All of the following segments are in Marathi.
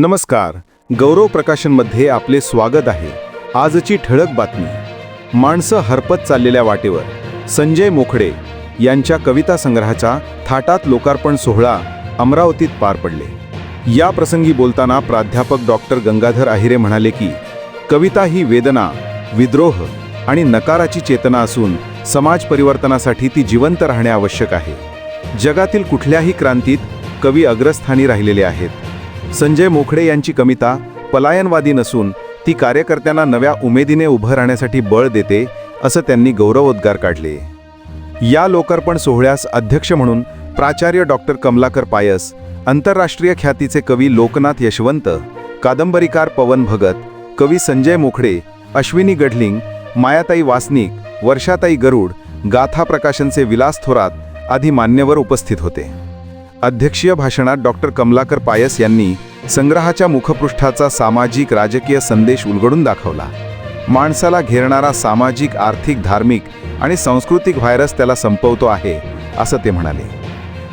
नमस्कार. गौरव प्रकाशनमध्ये आपले स्वागत आहे. आजची ठळक बातमी. माणसं हरपत चाललेल्या वाटेवर. संजय मोखडे यांच्या कविता संग्रहाचा थाटात लोकार्पण सोहळा अमरावतीत पार पडले. या प्रसंगी बोलताना प्राध्यापक डॉक्टर गंगाधर आहिरे म्हणाले की कविता ही वेदना विद्रोह आणि नकाराची चेतना असून समाज परिवर्तनासाठी ती जिवंत राहणे आवश्यक आहे. जगातील कुठल्याही क्रांतीत कवी अग्रस्थानी राहिलेले आहेत. संजय मोखडे यांची कविता पलायनवादी नसून ती कार्यकर्त्यांना नव्या उमेदीने उभं राहण्यासाठी बळ देते असं त्यांनी गौरवोद्गार काढले. या लोकार्पण सोहळ्यास अध्यक्ष म्हणून प्राचार्य डॉक्टर कमलाकर पायस आंतरराष्ट्रीय ख्यातीचे कवी लोकनाथ यशवंत कादंबरीकार पवन भगत कवी संजय मोखडे अश्विनी गढलिंग मायाताई वासनिक वर्षाताई गरुड गाथा प्रकाशनचे विलास थोरात आदी मान्यवर उपस्थित होते. अध्यक्षीय भाषणात डॉक्टर कमलाकर पायस यांनी संग्रहाच्या मुखपृष्ठाचा सामाजिक राजकीय संदेश उलगडून दाखवला. माणसाला घेरणारा सामाजिक आर्थिक धार्मिक आणि सांस्कृतिक व्हायरस त्याला संपवतो आहे असं ते म्हणाले.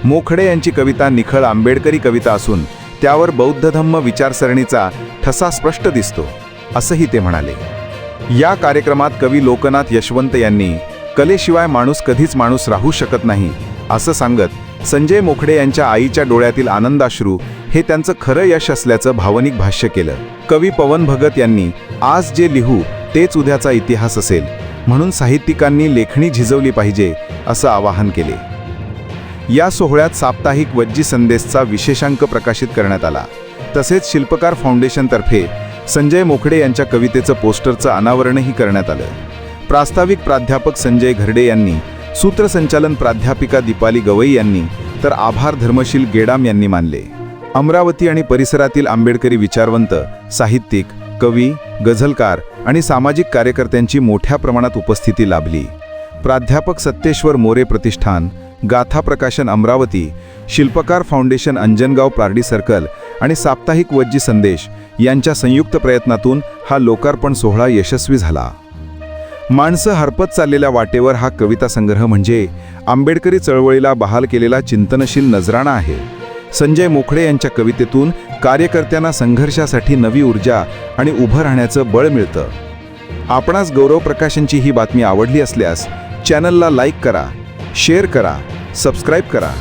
मोखडे यांची कविता निखळ आंबेडकरी कविता असून त्यावर बौद्ध धम्म विचारसरणीचा ठसा स्पष्ट दिसतो असंही ते म्हणाले. या कार्यक्रमात कवी लोकनाथ यशवंत यांनी कलेशिवाय माणूस कधीच माणूस राहू शकत नाही असं सांगत संजय मोखडे यांच्या आईच्या डोळ्यातील आनंदाश्रू हे त्यांचं खरं यश असल्याचं भावनिक भाष्य केलं. कवी पवन भगत यांनी आज जे लिहू तेच उद्याचा इतिहास असेल. म्हणून साहित्यिकांनी लेखणी झिजवली पाहिजे असं आवाहन केले. या सोहळ्यात साप्ताहिक वज्जी संदेशचा विशेषांक प्रकाशित करण्यात आला. तसेच शिल्पकार फाउंडेशनतर्फे संजय मोखडे यांच्या कवितेचं पोस्टरचं अनावरणही करण्यात आलं. प्रास्ताविक प्राध्यापक संजय घरडे यांनी सूत्रसंचालन प्राध्यापिका दीपाली गवई यांनी तर आभार धर्मशील गेडाम यांनी मानले. अमरावती आणि परिसरातील आंबेडकरी विचारवंत साहित्यिक कवी गझलकार आणि सामाजिक कार्यकर्त्यांची मोठ्या प्रमाणात उपस्थिती लाभली. प्राध्यापक सत्तेश्वर मोरे प्रतिष्ठान गाथा प्रकाशन अमरावती शिल्पकार फाउंडेशन अंजनगाव पारडी सर्कल आणि साप्ताहिक वज्जी संदेश यांच्या संयुक्त प्रयत्नातून हा लोकार्पण सोहळा यशस्वी झाला. माणसं हरपत चाललेल्या वाटेवर हा कविता संग्रह म्हणजे आंबेडकरी चळवळीला बहाल केलेला चिंतनशील नजराणा आहे. संजय मोखडे यांच्या कवितेतून कार्यकर्त्यांना संघर्षासाठी नवी ऊर्जा आणि उभं राहण्याचं बळ मिळतं. आपणास गौरव प्रकाशनची ही बातमी आवडली असल्यास चॅनलला लाईक करा शेअर करा सबस्क्राईब करा.